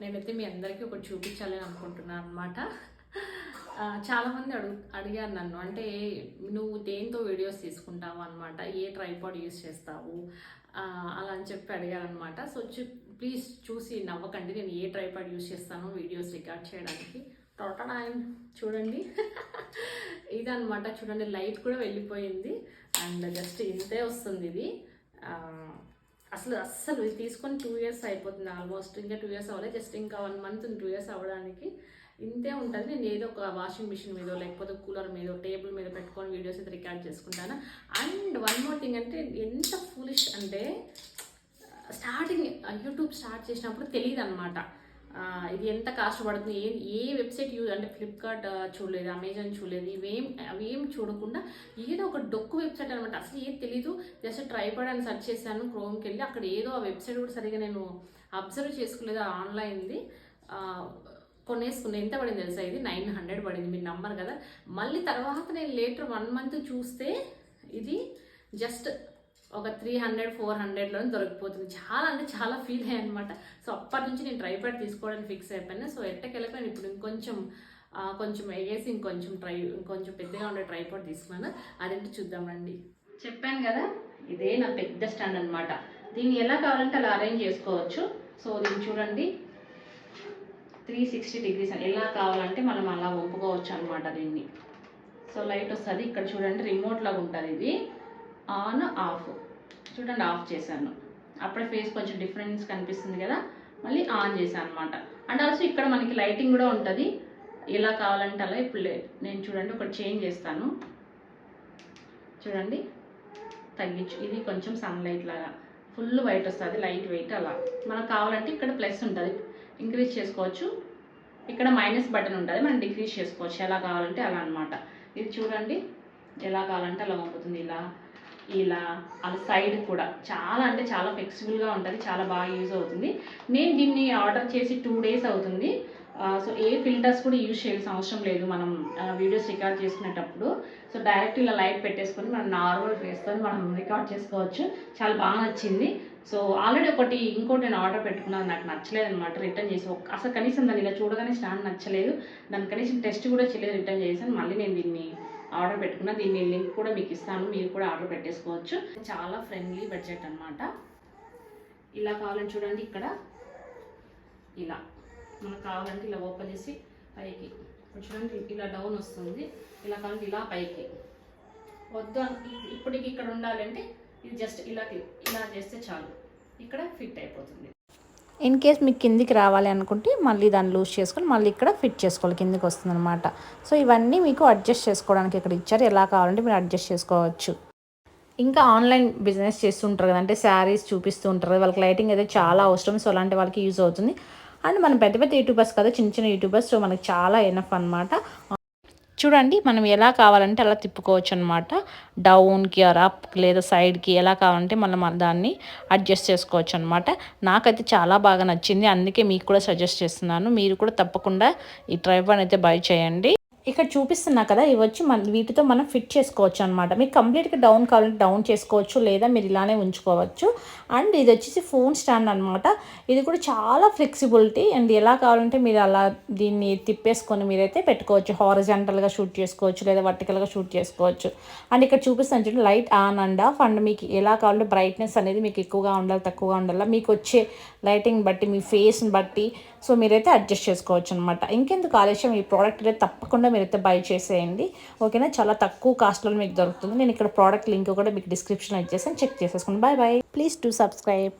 నేనైతే మీ అందరికీ ఒకటి చూపించాలని అనుకుంటున్నాను అనమాట చాలామంది అడుగు అడిగారు నన్ను. అంటే నువ్వు దేంతో వీడియోస్ తీసుకుంటావు అనమాట ఏ ట్రైపాడ్ యూస్ చేస్తావు? అలా అని చెప్పి అడిగారనమాట సో ప్లీజ్ చూసి నవ్వకండి. నేను ఏ ట్రైపాడ్ యూస్ చేస్తాను వీడియోస్ రికార్డ్ చేయడానికి. టోటల్ ఆయన చూడండి. ఇదనమాట చూడండి లైట్ కూడా వెళ్ళిపోయింది. అండ్ జస్ట్ ఇంతే వస్తుంది ఇది. అసలు అస్సలు ఇది తీసుకొని టూ ఇయర్స్ అయిపోతుంది ఆల్మోస్ట్ ఇంకా టూ ఇయర్స్ అవ్వలేదు జస్ట్ ఇంకా వన్ మంత్ టూ ఇయర్స్ అవ్వడానికి. ఇంతే ఉంటుంది. నేను ఏదో ఒక వాషింగ్ మిషన్ మీద లేకపోతే కూలర్ మీద టేబుల్ మీద పెట్టుకొని వీడియోస్ అయితే రికార్డ్ చేసుకుంటాను. అండ్ వన్ మోర్ థింగ్ అంటే ఎంత ఫూలిష్ అంటే స్టార్టింగ్ యూట్యూబ్ స్టార్ట్ చేసినప్పుడు తెలియదు అనమాట ఇది ఎంత కాస్ట్ పడుతుంది ఏ ఏ వెబ్సైట్ యూజ్ అంటే ఫ్లిప్కార్ట్ చూడలేదు అమెజాన్ చూడలేదు ఇవేం అవేం చూడకుండా ఏదో ఒక డొక్కు వెబ్సైట్ అనమాట అసలు ఏం తెలీదు. జస్ట్ ట్రైపాడ్ అని సెర్చ్ చేశాను క్రోమ్కి వెళ్ళి అక్కడ ఏదో ఆ వెబ్సైట్ కూడా సరిగా నేను అబ్జర్వ్ చేసుకోలేదు ఆన్లైన్ది. కొనేసుకున్నా. ఎంత పడింది తెలుసా ఇది? నైన్ హండ్రెడ్ పడింది. మీరు నమ్మరు కదా. మళ్ళీ తర్వాత నేను లేటర్ వన్ మంత్ చూస్తే ఇది జస్ట్ ఒక త్రీ హండ్రెడ్ ఫోర్ హండ్రెడ్లో దొరికిపోతుంది. చాలా అంటే చాలా ఫీల్ అయ్యాయి అనమాట సో అప్పటి నుంచి నేను ట్రైపాడ్ తీసుకోవడానికి ఫిక్స్ అయిపోయినా. సో ఎట్టకెళ్ళకపోయినా ఇప్పుడు ఇంకొంచెం కొంచెం వేసి ఇంకొంచెం ట్రై ఇంకొంచెం పెద్దగా ఉండే ట్రైపాడ్ తీసుకున్నాను. అదేంటి చూద్దామండి చెప్పాను కదా ఇదే నా పెద్ద స్టాండ్ అనమాట దీన్ని ఎలా కావాలంటే అలా అరేంజ్ చేసుకోవచ్చు. సో దీన్ని చూడండి. త్రీ సిక్స్టీ డిగ్రీస్ ఎలా కావాలంటే మనం అలా ఒప్పుకోవచ్చు అనమాట దీన్ని. సో లైట్ వస్తుంది. ఇక్కడ చూడండి రిమోట్ లాగా ఉంటుంది ఇది. On off. చూడండి ఆఫ్ చేశాను. అప్పుడే ఫేస్ కొంచెం డిఫరెన్స్ కనిపిస్తుంది కదా మళ్ళీ ఆన్ చేశాను అనమాట అండ్ ఆల్సో ఇక్కడ మనకి లైటింగ్ కూడా ఉంటుంది. ఎలా కావాలంటే అలా ఇప్పుడు నేను చూడండి ఒకటి చేంజ్ చేస్తాను. చూడండి తగ్గించు ఇది కొంచెం సన్లైట్ లాగా. ఫుల్ వైట్ వస్తుంది లైట్ వెయిట్ అలా. మనకు కావాలంటే ఇక్కడ ప్లస్ ఉంటుంది. ఇంక్రీజ్ చేసుకోవచ్చు. ఇక్కడ మైనస్ బటన్ ఉంటుంది మనం డిక్రీజ్ చేసుకోవచ్చు. ఎలా కావాలంటే అలా అనమాట ఇది చూడండి ఎలా కావాలంటే అలా పంపుతుంది ఇలా. ఇలా అలా సైడ్ కూడా. చాలా అంటే చాలా ఫ్లెక్సిబుల్గా ఉంటుంది చాలా బాగా యూజ్ అవుతుంది. నేను దీన్ని ఆర్డర్ చేసి టూ డేస్ అవుతుంది. సో ఏ ఫిల్టర్స్ కూడా యూజ్ చేయాల్సిన అవసరం లేదు. మనం వీడియోస్ రికార్డ్ చేసుకునేటప్పుడు. సో డైరెక్ట్ ఇలా లైట్ పెట్టేసుకొని మనం నార్మల్ ఫేస్తో మనం రికార్డ్ చేసుకోవచ్చు. చాలా బాగా నచ్చింది. సో ఆల్రెడీ ఒకటి ఇంకోటి నేను ఆర్డర్ పెట్టుకున్నాను. నాకు నచ్చలేదు అనమాట రిటర్న్ చేసి అసలు కనీసం దాన్ని ఇలా చూడగానే స్టాండ్ నచ్చలేదు. దాని కనీసం టెస్ట్ కూడా చేయలేదు. రిటర్న్ చేశాను మళ్ళీ నేను దీన్ని ఆర్డర్ పెట్టుకున్న దీన్ని లింక్ కూడా మీకు ఇస్తాను మీరు కూడా ఆర్డర్ పెట్టేసుకోవచ్చు. చాలా ఫ్రెండ్లీ బడ్జెట్ అన్నమాట. ఇలా కావాలని చూడండి ఇక్కడ. ఇలా. మనకు కావాలంటే ఇలా ఓపెన్ చేసి పైకి. చూడండి ఇలా డౌన్ వస్తుంది. ఇలా కావాలంటే ఇలా పైకి. వద్దు ఇప్పటికి ఇక్కడ ఉండాలంటే ఇది జస్ట్ ఇలా ఇలా చేస్తే చాలు. ఇక్కడ ఫిట్ అయిపోతుంది. ఇన్ కేస్ మీకు కిందికి రావాలి అనుకుంటే మళ్ళీ దాన్ని లూజ్ చేసుకొని మళ్ళీ ఇక్కడ ఫిట్ చేసుకోవాలి కిందికి వస్తుంది అనమాట సో ఇవన్నీ మీకు అడ్జస్ట్ చేసుకోవడానికి ఇక్కడ ఇచ్చారు. ఎలా కావాలంటే మీరు అడ్జస్ట్ చేసుకోవచ్చు. ఇంకా ఆన్లైన్ బిజినెస్ చేస్తుంటారు కదా అంటే శారీస్ చూపిస్తూ ఉంటారు కదా, వాళ్ళకి లైటింగ్ అయితే చాలా అవసరం. సో అలాంటి వాళ్ళకి యూజ్ అవుతుంది. అండ్ మనం పెద్ద పెద్ద యూట్యూబర్స్ కదా చిన్న చిన్న యూట్యూబర్స్. సో మనకి చాలా ఎనఫ్ అనమాట చూడండి మనం ఎలా కావాలంటే అలా తిప్పుకోవచ్చు అనమాట డౌన్కి ఆర్ అప్ లేదా సైడ్కి ఎలా కావాలంటే మనం దాన్ని అడ్జస్ట్ చేసుకోవచ్చు అనమాట నాకైతే చాలా బాగా నచ్చింది అందుకే మీకు కూడా సజెస్ట్ చేస్తున్నాను. మీరు కూడా తప్పకుండా ఈ ట్రైపాన్ అయితే బై చేయండి. ఇక్కడ చూపిస్తున్నా కదా ఇవి వచ్చి మన వీటితో మనం ఫిట్ చేసుకోవచ్చు అనమాట మీకు కంప్లీట్గా డౌన్ కావాలంటే డౌన్ చేసుకోవచ్చు లేదా మీరు ఇలానే ఉంచుకోవచ్చు. అండ్ ఇది వచ్చేసి ఫోన్ స్టాండ్ అనమాట ఇది కూడా చాలా ఫ్లెక్సిబిలిటీ అండ్ ఎలా కావాలంటే మీరు అలా దీన్ని తిప్పేసుకొని మీరైతే పెట్టుకోవచ్చు. హారజెంటల్గా షూట్ చేసుకోవచ్చు లేదా వర్టికల్గా షూట్ చేసుకోవచ్చు. అండ్ ఇక్కడ చూపిస్తాను చూడండి light on and off and మీకు ఎలా కావాలంటే బ్రైట్నెస్ అనేది మీకు ఎక్కువగా ఉండాలి తక్కువగా ఉండాలి. మీకు వచ్చే లైటింగ్ బట్టి మీ ఫేస్ని బట్టి. సో మీరైతే అడ్జస్ట్ చేసుకోవచ్చు అనమాట ఇంకెందుకు ఆలస్యం? ఈ ప్రోడక్ట్ అయితే తప్పకుండా మీరైతే బై చేసేయండి. ఓకేనా? చాలా తక్కువ కాస్ట్లో మీకు దొరుకుతుంది. నేను ఇక్కడ ప్రోడక్ట్ లింక్ కూడా మీకు డిస్క్రిప్షన్ ఇచ్చేసాను చెక్ చేసేసుకోండి. Bye bye please to subscribe